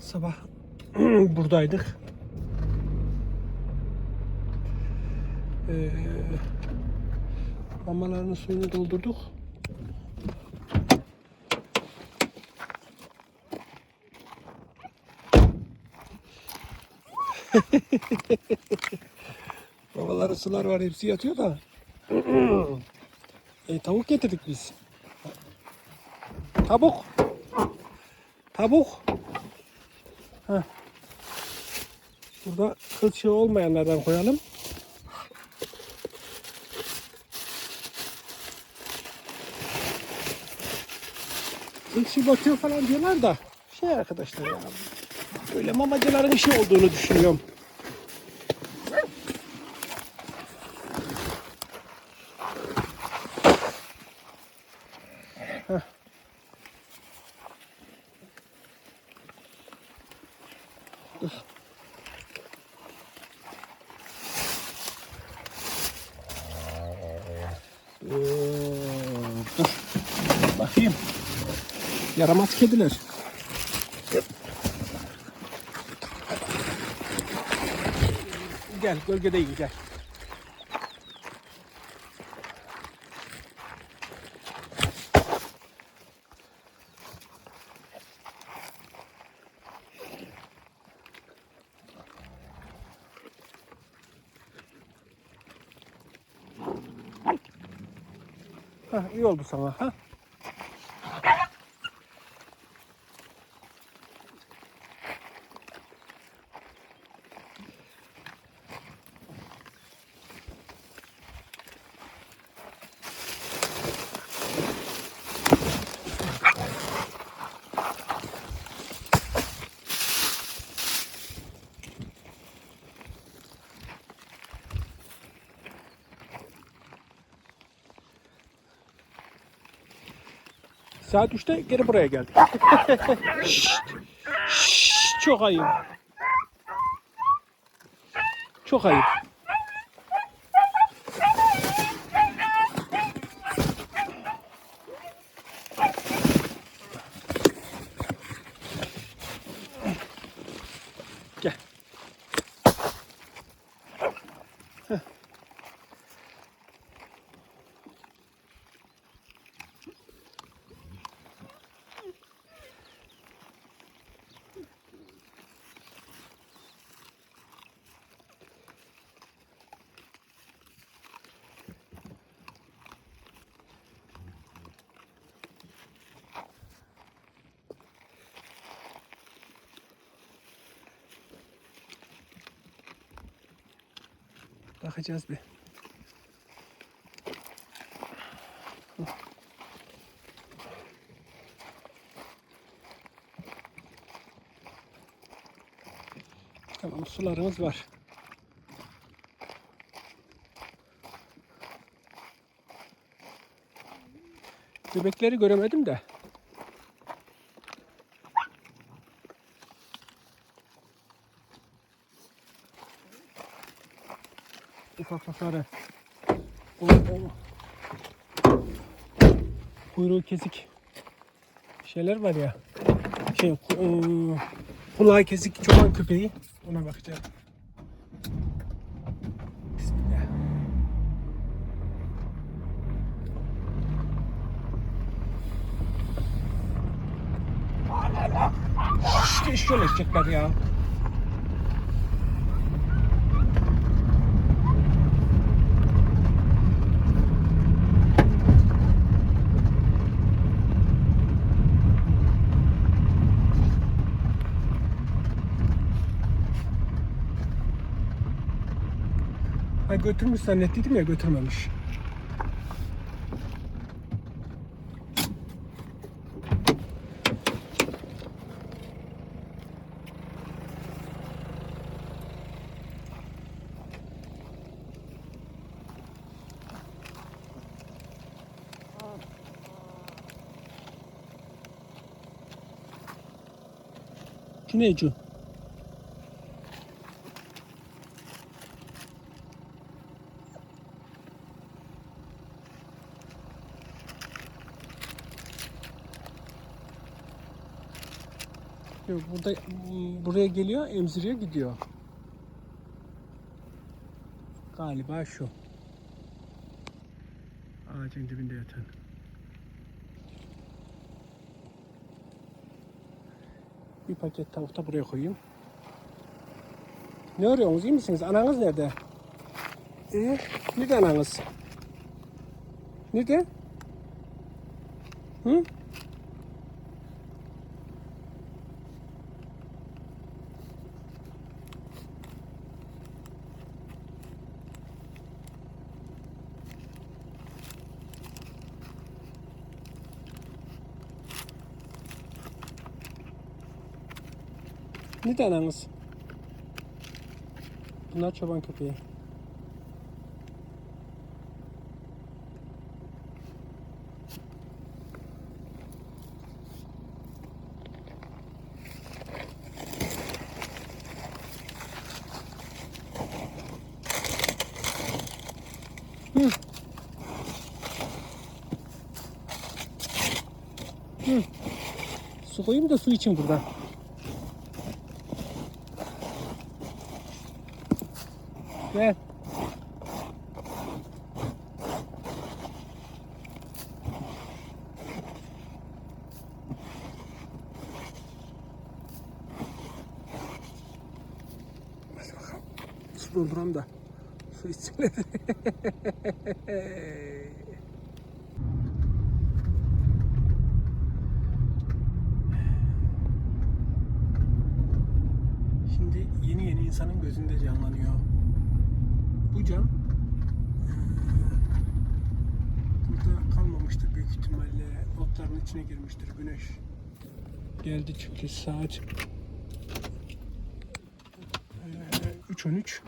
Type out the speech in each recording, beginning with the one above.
Sabah buradaydık. Ee, mamalarının suyunu doldurduk. Babaların sular var hepsi yatıyor da. e, tavuk getirdik biz. Tavuk. Tavuk. Heh. Burada kılçığı olmayanlardan koyalım. Kılçığı batıyor falan diyorlar da. Şey arkadaşlar ya. Böyle mamacıların işi olduğunu düşünüyorum. Ee, dur. Bakayım. Yaramaz kediler. Gel gölgede iyi gel. Ha, iyi oldu sana ha. Saat 3'te geri buraya geldik. Şşt, şşt, çok ayıp. Çok ayıp. Bakacağız bir. Tamam sularımız var. Bebekleri göremedim de. Ufaklıkları. O, o. Kuyruğu kesik şeyler var ya. Şey, ıı, kulağı kesik çoban köpeği. Ona bakacağım. Bismillah. Şöyle eşekler ya. Götürmüş zannettiydim ya götürmemiş. Şu ne Ecu? Yok, burada buraya geliyor, emziriyor, gidiyor. Galiba şu. Ağacın dibinde yatan. Bir paket tavuk da buraya koyayım. Ne arıyorsunuz? iyi misiniz? Ananız nerede? Ee, nerede ananız? Nerede? Hı? Nerede ananız? Bunlar çoban köpeği. Hı. Hı. Su koyayım da su için burada. Dolduram da. Su içsinler. Şimdi yeni yeni insanın gözünde canlanıyor. Bu cam burada kalmamıştır büyük ihtimalle. Otların içine girmiştir güneş. Geldi çünkü saat eee, 3.13.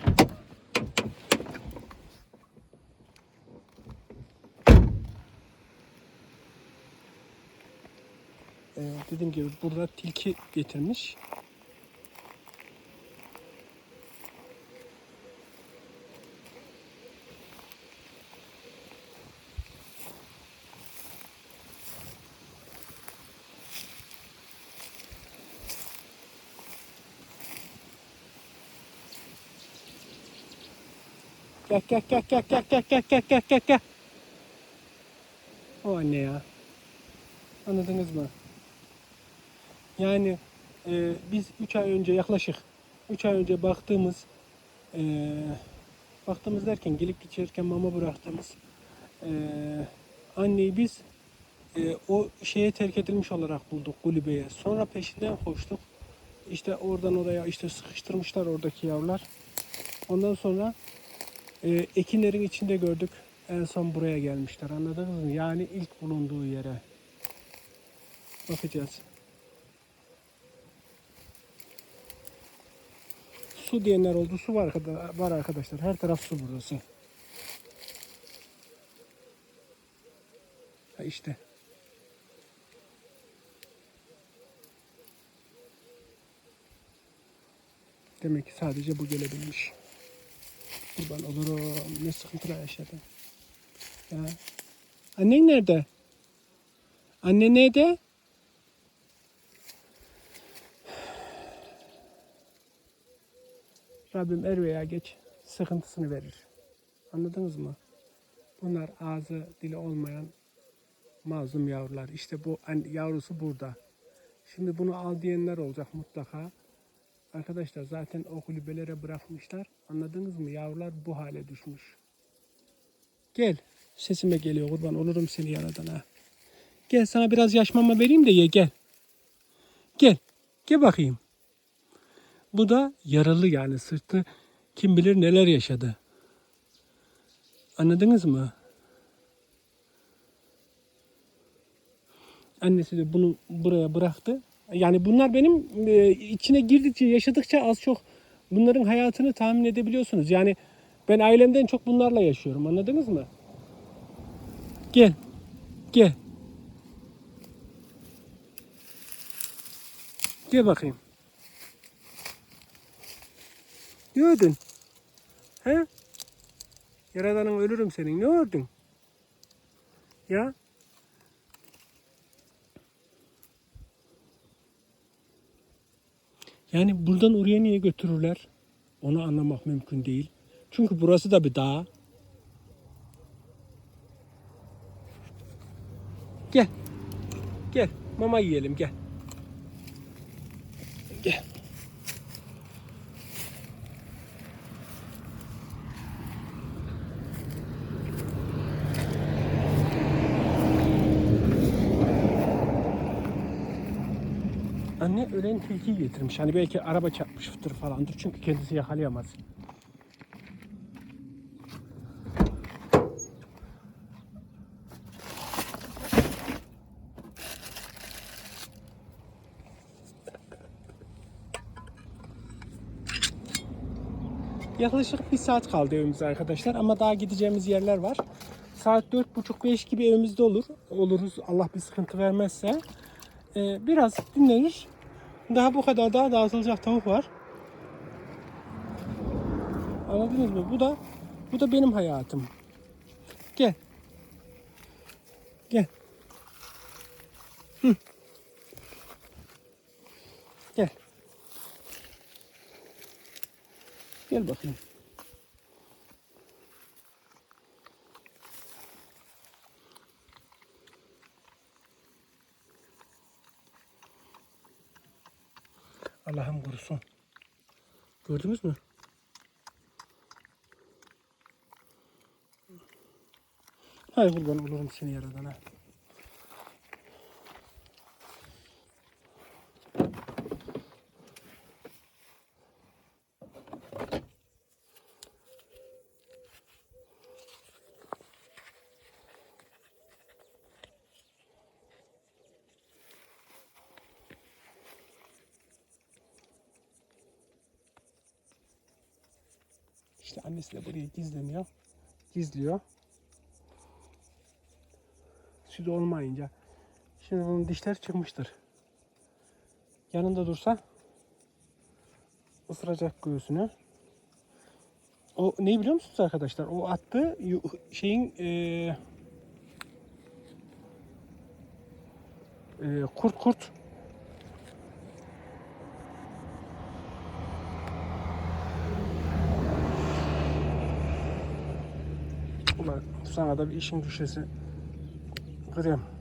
Eee, dediğim gibi burada tilki getirmiş. Gel gel gel gel gel gel gel gel gel gel gel. O anne ya. Anladınız mı? Yani e, biz 3 ay önce yaklaşık 3 ay önce baktığımız e, baktığımız derken gelip geçerken mama bıraktığımız e, anneyi biz e, o şeye terk edilmiş olarak bulduk kulübeye. Sonra peşinden koştuk. İşte oradan oraya işte sıkıştırmışlar oradaki yavrular. Ondan sonra e, ekinlerin içinde gördük. En son buraya gelmişler. Anladınız mı? Yani ilk bulunduğu yere. Bakacağız. Su diyenler oldu. Su var, var arkadaşlar. Her taraf su burası. Ha işte. Demek ki sadece bu gelebilmiş. Kurban olurum. Ne sıkıntılar yaşadım. Ya. Annen nerede? Anne nerede? Rabbim er veya geç sıkıntısını verir. Anladınız mı? Bunlar ağzı dili olmayan mazlum yavrular. İşte bu yavrusu burada. Şimdi bunu al diyenler olacak mutlaka. Arkadaşlar zaten o kulübelere bırakmışlar. Anladınız mı? Yavrular bu hale düşmüş. Gel. Sesime geliyor kurban olurum seni yaradan ha. Gel sana biraz yaş mama vereyim de ye gel. Gel. Gel bakayım. Bu da yaralı yani sırtı kim bilir neler yaşadı. Anladınız mı? Annesi de bunu buraya bıraktı. Yani bunlar benim e, içine girdikçe, yaşadıkça az çok bunların hayatını tahmin edebiliyorsunuz. Yani ben ailemden çok bunlarla yaşıyorum. Anladınız mı? Gel. Gel. Gel bakayım. Ne ördün? He? Yaradanın ölürüm senin. Ne ördün? Ya? Yani buradan oraya niye götürürler? Onu anlamak mümkün değil. Çünkü burası da bir dağ. Gel. Gel. Mama yiyelim gel. Gel. Anne ölen tilkiyi getirmiş. Hani belki araba çarpmıştır falandır. Çünkü kendisi yakalayamaz. Yaklaşık bir saat kaldı evimize arkadaşlar ama daha gideceğimiz yerler var. Saat 4.30-5 gibi evimizde olur. Oluruz Allah bir sıkıntı vermezse. Ee, biraz dinlenir. Daha bu kadar daha dağıtılacak tavuk var. Anladınız mı? Bu da bu da benim hayatım. Gel. Gel. Hı. Gel. Gel bakayım. Allah'ım korusun. Gördünüz mü? Hay kurban olurum seni yaradana. İşte annesi de buraya gizleniyor. Gizliyor. Süt olmayınca. Şimdi bunun dişler çıkmıştır. Yanında dursa ısıracak göğsünü. O ne biliyor musunuz arkadaşlar? O attığı şeyin eee eee, kurt kurt sana da bir işin düşesi. Kırıyorum.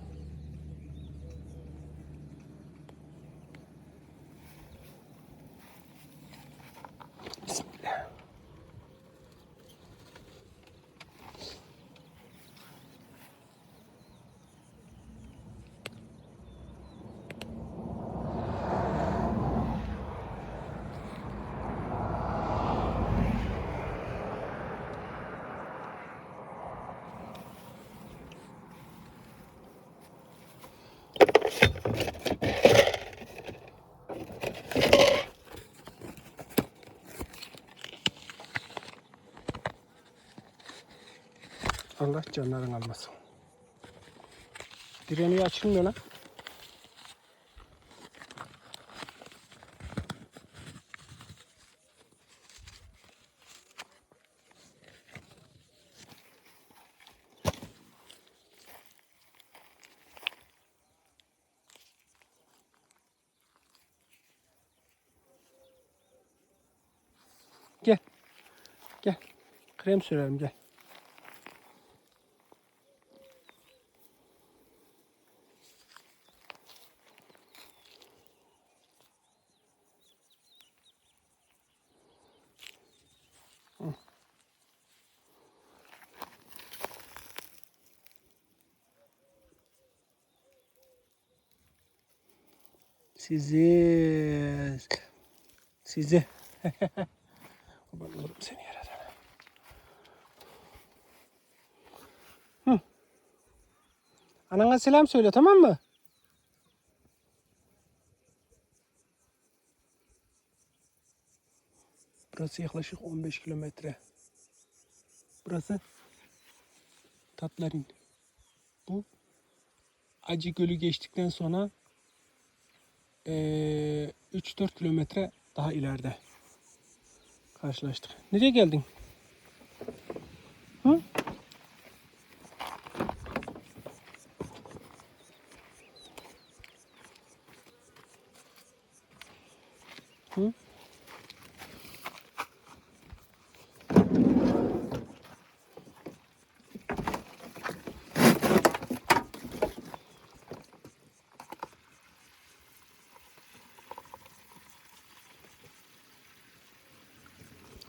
Allah canların almasın. Direniği açılmıyor lan. Gel. Gel. Krem sürelim gel. Sizi sizi olurum seni yaradana. Hı. Anana selam söyle tamam mı? Burası yaklaşık 15 kilometre. Burası Tatlarin. Bu Acı Gölü geçtikten sonra eee, 3-4 kilometre daha ileride karşılaştık. Nereye geldin? Hı?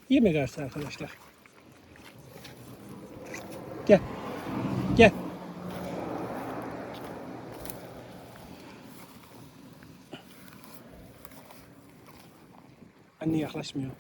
Yeme garsı arkadaşlar. Gel. Gel. Anne yaklaşmıyor.